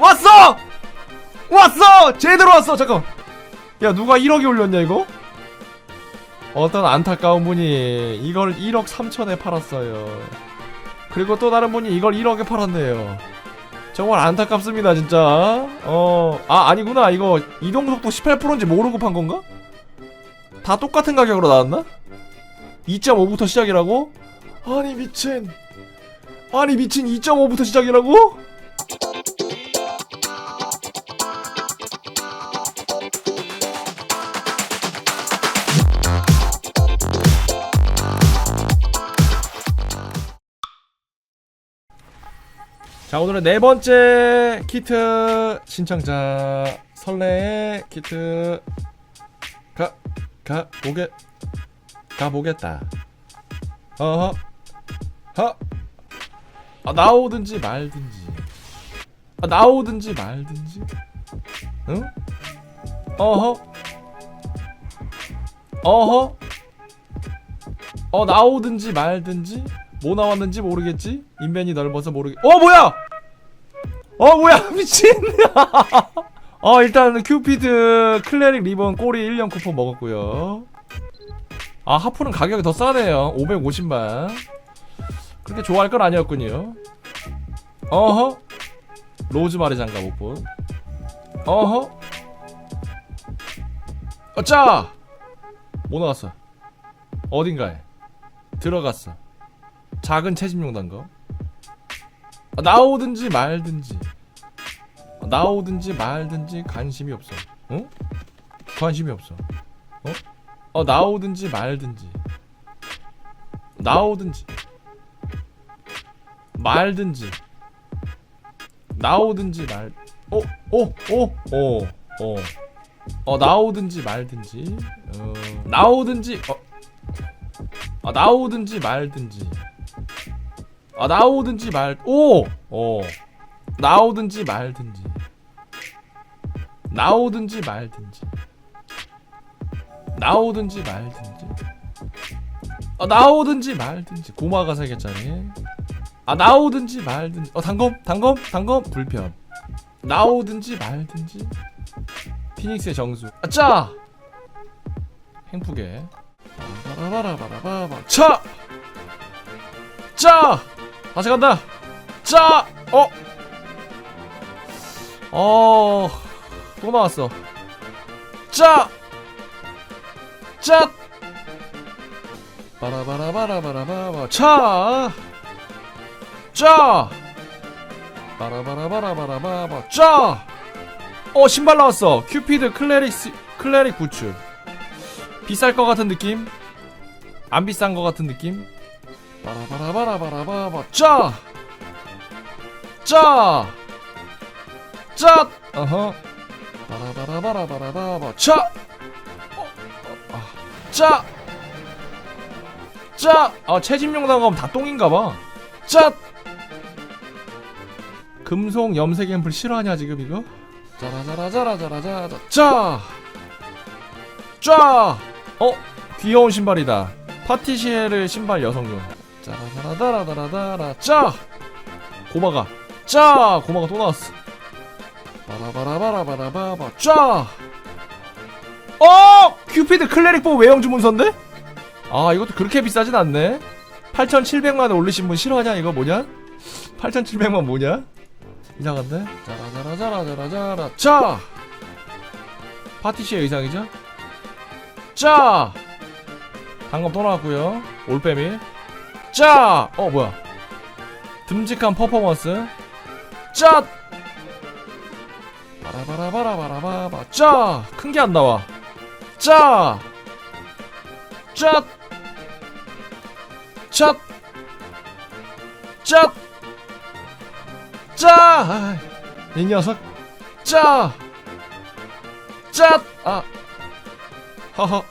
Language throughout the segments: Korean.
왔어! 왔어! 제대로 왔어! 잠깐. 야, 누가 1억이 올렸냐, 이거? 어떤 안타까운 분이 이걸 1억 3천에 팔았어요. 그리고 또 다른 분이 이걸 1억에 팔았네요. 정말 안타깝습니다, 진짜. 어, 아, 아니구나. 이거 이동속도 18%인지 모르고 판 건가? 다 똑같은 가격으로 나왔나? 2.5부터 시작이라고? 아니, 미친. 아니, 미친 2.5부터 시작이라고? 자 오늘은 네 번째 키트 신청자 설레의 키트 가 가 보게 가 보겠다. 어허 허. 아, 나오든지 말든지. 아, 나오든지 말든지? 응? 어허. 어허. 어 나오든지 말든지 뭐 나왔는지 모르겠지? 인벤이 넓어서 모르겠 어 뭐야! 어 뭐야 미친! 어 일단 큐피드 클레릭 리본 꼬리 1년 쿠폰 먹었고요. 아 하프는 가격이 더 싸네요. 550만. 그렇게 좋아할 건 아니었군요. 어허? 로즈마리 장갑 못본 어허? 어짜! 뭐 나왔어? 어딘가에. 들어갔어 작은 채집용 단거 아, 나오든지 말든지 아, 나오든지 말든지 관심이 없어 어? 관심이 없어 어? 어 나오든지 말든지 나오든지 말든지 나오든지 말 어? 어? 어? 어? 어? 어 나오든지 말든지 어 나오든지 어 아 나오든지 말든지 아 나오든지 말 오! 어. 나오든지 말든지. 나오든지 말든지. 나오든지 말든지. 아 나오든지 말든지. 고마가 살겠자니? 아 나오든지 말든지. 어 단검 단검 단검? 불편. 나오든지 말든지. 피닉스의 정수. 아짜! 행푸게 바라바라바라바라 차! 짜! 다시 간다! 짜! 어! 어... 또 나왔어 짜! 짜! 바라바라바라바라바라 차! 짜! 바라바라바라바라바라 짜! 어 신발 나왔어 큐피드 클레릭 스- 클레릭 부츠 비쌀 것 같은 느낌? 안 비싼 것 같은 느낌? 바라바라바라바라바 짜! 짜! 짜! 어허 바라바라바라바라바 짜! 어, 어, 아. 짜! 짜! 아 채집용 단검 다 똥인가봐 짜! 금속 염색 앰플 싫어하냐 지금 이거? 짜라짜라짜라짜라짜라 짜! 짜! 어? 귀여운 신발이다. 파티시에르 신발 여성용. 짜라다라다라다라 짜! 고마가. 짜! 고마가 또 나왔어. 바라바라바라바라바바 짜! 어! 큐피드 클레릭 보 외형 주문서인데? 아, 이것도 그렇게 비싸진 않네. 8,700만원 올리신 분 싫어하냐? 이거 뭐냐? 8,700만 뭐냐? 이상한데? 짜라짜라짜라짜라짜라 짜! 파티시의 의상이죠? 짜! 방금 또 나왔고요 올빼미 짜! 어 뭐야 듬직한 퍼포먼스 짜! 바라바라바라바라바라 짜! 큰 게 안 나와 짜! 짜! 짜! 짜! 짜! 이 녀석 짜! 짜! 아 허허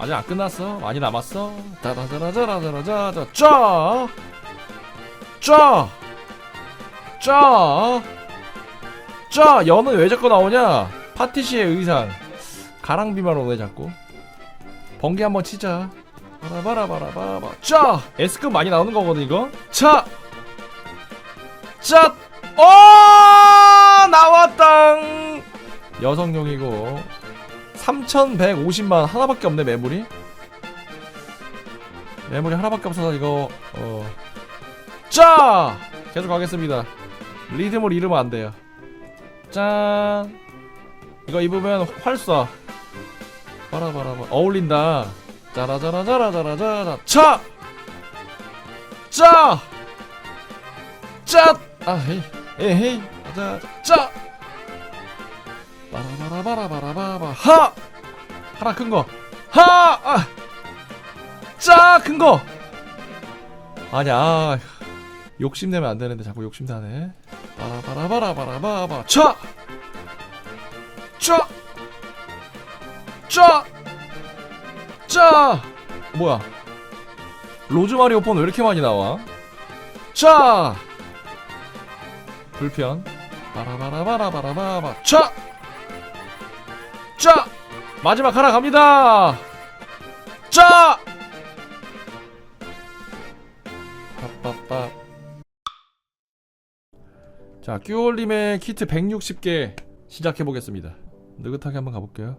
아직 안 끝났어 많이 남았어 따라따라따라따라따라 짜! 짜! 짜! 짜! 연은 왜 자꾸 나오냐 파티시의 의상 가랑비만 오네 자꾸 번개 한번 치자 바라바라바라바라 짜! S급 많이 나오는 거거든 이거 차! 짜! 어 나와 여성용이고 3150만 하나밖에 없네 매물이 매물이 하나밖에 없어서 이거 어. 자 계속 가겠습니다 리듬을 잃으면 안 돼요 짠 이거 입으면 활쏴 바라바라바 어울린다 짜라짜라짜라짜라짜라 차! 짜! 짜! 아 헤이 에헤이 짜! 짜! 바라바라바라바라바라 하! 하나 큰 거 하! 아! 짜! 큰 거 아니야 아, 욕심내면 안 되는데 자꾸 욕심나네 바라바라바라바라바라 차! 짜! 짜! 짜! 뭐야 로즈마리 오 폰 왜 이렇게 많이 나와? 짜! 불편 바라바라바라바라바라 차! 짜! 마지막 하나 갑니다! 짜! 빠빠빠 자, 끼올림의 키트 160개 시작해보겠습니다. 느긋하게 한번 가볼게요.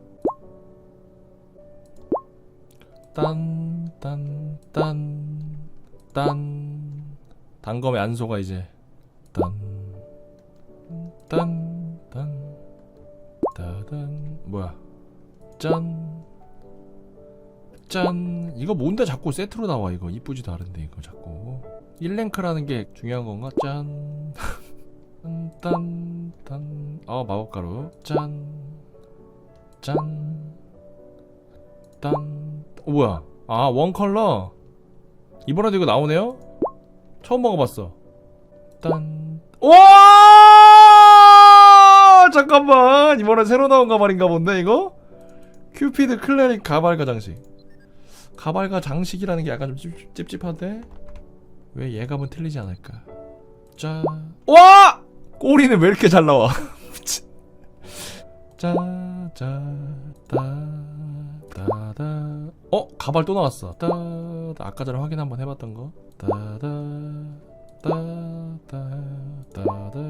딴, 딴, 딴, 딴. 단검의 안소가 이제 딴, 딴, 딴, 따단. 뭐야? 짠, 짠. 이거 뭔데 자꾸 세트로 나와 이거 이쁘지도 않은데 이거 자꾸 1랭크라는 게 중요한 건가? 짠. 딴, 딴. 아 마법가루. 짠, 짠. 딴. 어, 뭐야? 아, 원 컬러. 이번에도 이거 나오네요? 처음 먹어봤어. 딴. 와! 잠깐만. 이번에 새로 나온 가발인가 본데, 이거? 큐피드 클레릭 가발가 장식. 가발가 장식이라는 게 약간 좀 찝, 찝찝한데? 왜 예감은 틀리지 않을까? 짠. 와! 꼬리는 왜 이렇게 잘 나와? 미친. 짜, 짜, 따, 따다. 어? 가발 또 나왔어. 따, 따. 아까 전에 확인 한번 해봤던 거. 따다, 따, 따, 따다,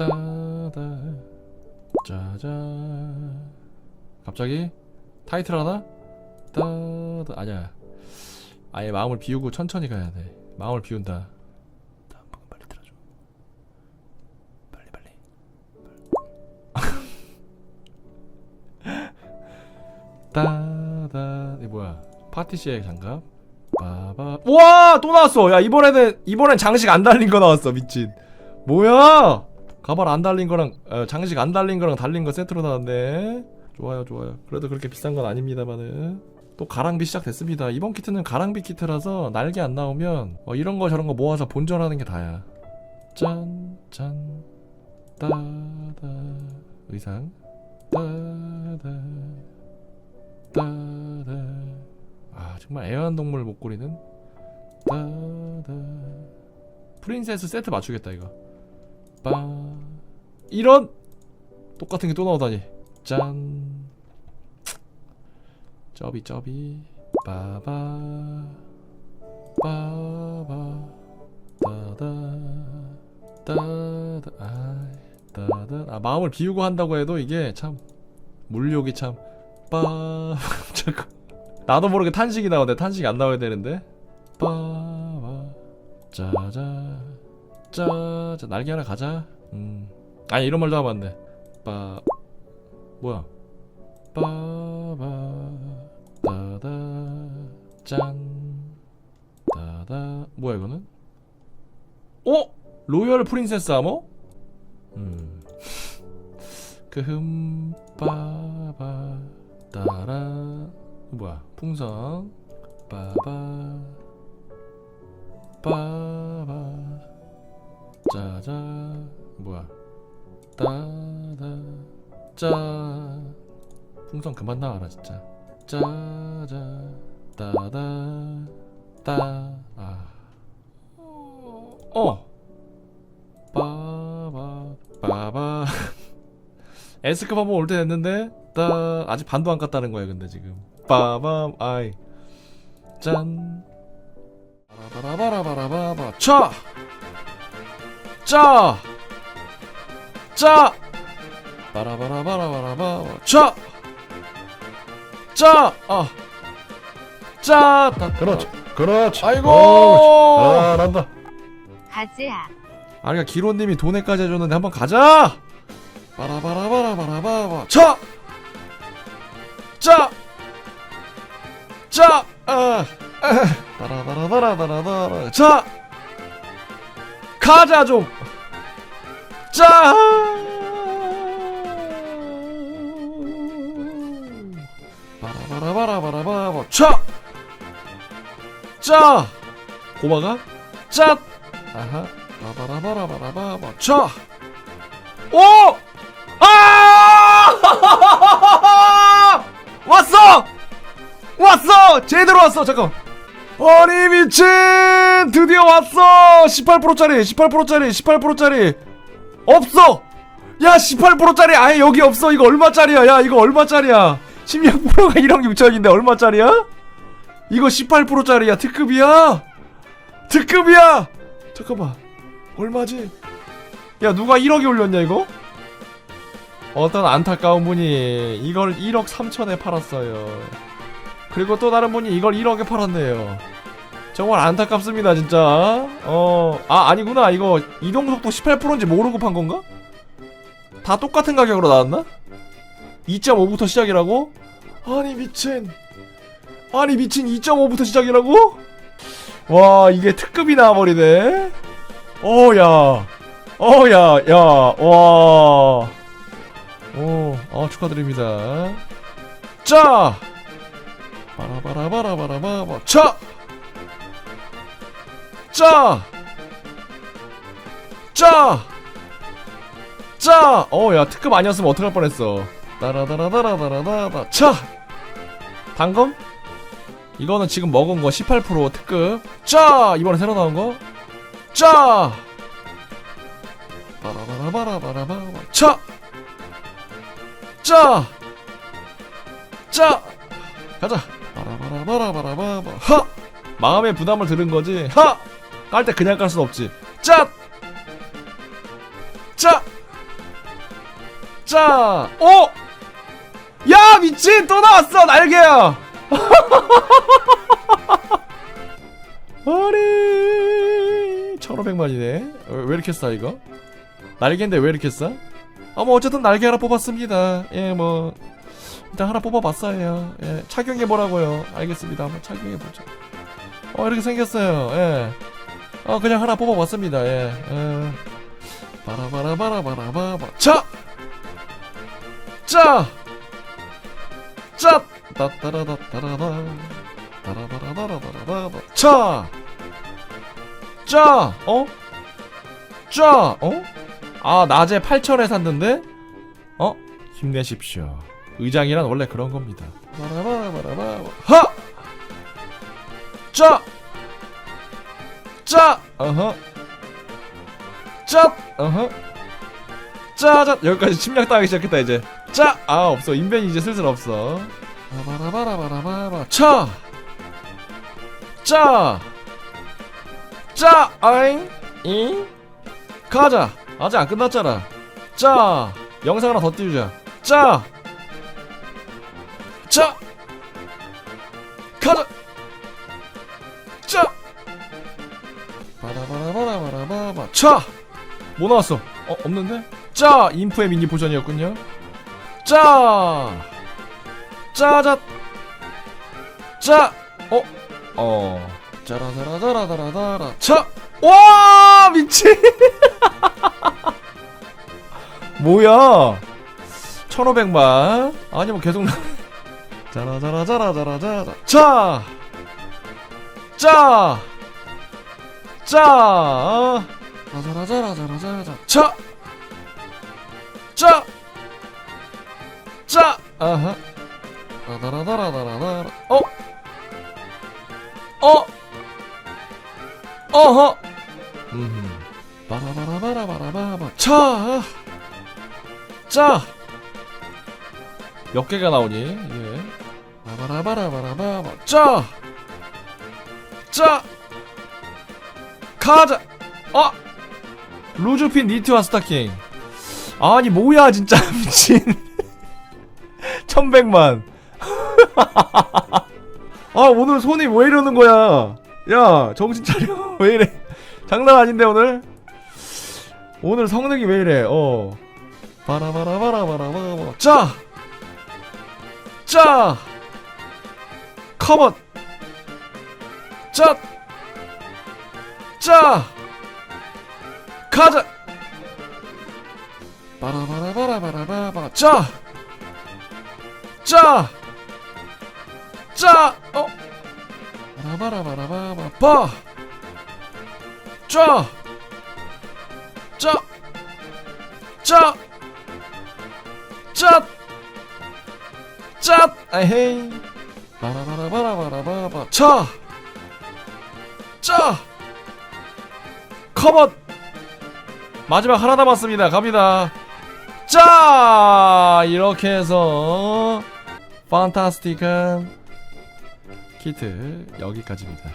따다. 짜잔. 갑자기 타이틀 하나? 따다. 아니야. 아예 마음을 비우고 천천히 가야 돼. 마음을 비운다. 다음 부분 빨리 들어줘. 빨리 빨리. 따다. 이 뭐야? 파티시의 장갑. 빠바. 와! 또 나왔어. 야, 이번에는 이번엔 장식 안 달린 거 나왔어. 미친. 뭐야? 가발 안 달린 거랑 어, 장식 안 달린 거랑 달린 거 세트로 나왔네. 좋아요, 좋아요. 그래도 그렇게 비싼 건 아닙니다만은. 또 가랑비 시작됐습니다. 이번 키트는 가랑비 키트라서 날개 안 나오면 어, 이런 거 저런 거 모아서 본전하는 게 다야. 짠, 짠, 따다. 의상. 따다. 따다. 아, 정말 애완동물 목걸이는 따다. 프린세스 세트 맞추겠다, 이거. 빠. 이런! 똑같은 게 또 나오다니. 짠. 쩌비 쩌비. 빠바. 빠바. 따다. 따다. 아이 따다. 아 마음을 비우고 한다고 해도 이게 참 물욕이 참 빠. 잠깐 나도 모르게 탄식이 나오네. 탄식이 안 나와야 되는데. 빠바. 짜자. 짜자. 날개 하나 가자. 음 아니 이런 말도 하면 안돼 빠 뭐야? 빠바 따다 짠 따다. 뭐야 이거는? 어? 로열 프린세스 아머? 음. 그흠 빠바 따라. 뭐야? 풍선. 빠바 빠바. 짜자. 뭐야 따다 짜. 풍선 그만 나와라 진짜. 짜자 따다 따아. 어. 빠바 빠바. 에스급 한번 올 때 됐는데 따 아직 반도 안 갔다는 거야 근데 지금. 빠밤 아이. 짠. 바라바라바라바라바 차! 짜! 짜! 바라바라바라바라바 자! 자! 아! 자! 다, 그렇지 그렇지 아이고! 어우, 잘한다 가즈아 아니가 그러니까 기로님이 돈에까지 해줬는데 한번 가자! 바라바라바라바라바 자! 자! 자! 아! 아! 바라바라바라바라바 자! 가자 좀! 자! 바라바라바라바라바 자! 자! 고마가? 자! 아하 바바라바라바라바바 자! 오! 아! 왔어! 왔어! 제대로 왔어! 잠깐. 아니 미친! 드디어 왔어! 18%짜리, 18%짜리, 18%짜리. 없어! 야, 18%짜리 아예 여기 없어. 이거 얼마짜리야? 야, 이거 얼마짜리야? 16%가 1억 6천인데 얼마짜리야? 이거 18%짜리야. 특급이야. 특급이야. 잠깐만. 얼마지? 야, 누가 1억에 올렸냐, 이거? 어떤 안타까운 분이 이걸 1억 3천에 팔았어요. 그리고 또 다른 분이 이걸 1억에 팔았네요. 정말 안타깝습니다, 진짜. 어, 아, 아니구나. 이거 이동속도 18%인지 모르고 판 건가? 다 똑같은 가격으로 나왔나? 2.5부터 시작이라고? 아니, 미친. 아니, 미친 2.5부터 시작이라고? 와, 이게 특급이 나와버리네. 어, 야. 어, 야, 야, 와. 오, 어, 축하드립니다. 자! 바라바라바라바라바라 자! 자! 자! 자! 어, 야, 특급 아니었으면 어떡할 뻔했어. 따라다라다라다라다. 자! 당금? 이거는 지금 먹은 거 18% 특급. 자! 이번에 새로 나온 거. 자! 바라바라바라바라바라. 자! 자! 자! 가자! 바라바라바라바라바라. 하! 마음의 부담을 들은 거지. 하! 깔 때 그냥 깔순 없지. 자! 자! 자! 오! 야! 미친! 또 나왔어! 날개야! 아니 1500만이네 왜 이렇게 싸 이거? 날개인데 왜 이렇게 싸? 아뭐 어쨌든 날개 하나 뽑았습니다 예뭐 일단 하나 뽑아봤어요 예 착용해 보라고요 알겠습니다 한번 착용해 보죠 어 이렇게 생겼어요 예 어 그냥 하나 뽑아봤습니다 예 예. 바라바라바라바라바라 자! 자! 자! 따따라다따라다 따라바라바라바라바 자! 자! 어? 자! 어? 아 낮에 8천에 샀는데? 어? 힘내십시오 의장이란 원래 그런 겁니다 바라바라바라바 하! 자! 자! 어허 자! 어허 짜자 여기까지 침략 당하기 시작했다 이제 짜! 아 없어 인벤이 이제 슬슬 없어 바라바라바라바라 차! 짜! 짜! 아잉? 잉? 가자! 아직 안 끝났잖아 짜! 영상 하나 더 띄우자 짜! 짜! 가자! 바라바라바라바라바 차! 뭐 나왔어? 어 없는데? 짜! 인프의 미니 버전이었군요 짜! 짜자! 짜! 어? 어. 짜라짜라짜라짜라짜라. 차! 와! 미친! 뭐야? 1500만? 아니, 뭐 계속 나. 짜라짜라짜라짜라짜라. 자! 짜! 짜! 짜라짜라짜라짜라. 차! 짜! 짜! 아하. 다다라다라다라다. 어? 어? 어허. 음. 바라바라바라바라바. 차. 자. 몇 개가 나오니? 예. 바라바라바라바라바. 자. 자. 가자. 어. 루즈핀 니트와 스타킹. 아니 뭐야 진짜 미친 천백만 아 오늘 손이 왜 이러는 거야 야 정신 차려 왜 이래 장난 아닌데 오늘 오늘 성능이 왜 이래 어 바라바라바라바라바라 자! 자! 컴온! 자! 자! 가자! 바라바라바라바라바라 자! 자! 자! 어? 바라바라바라바라 바! 자! 자! 자! 짜! 짜! 아헤이 바라바라바라바라바라 차! 짜! 컴온! 마지막 하나 남았습니다 갑니다 자! 이렇게 해서 판타스틱한 키트 여기까지입니다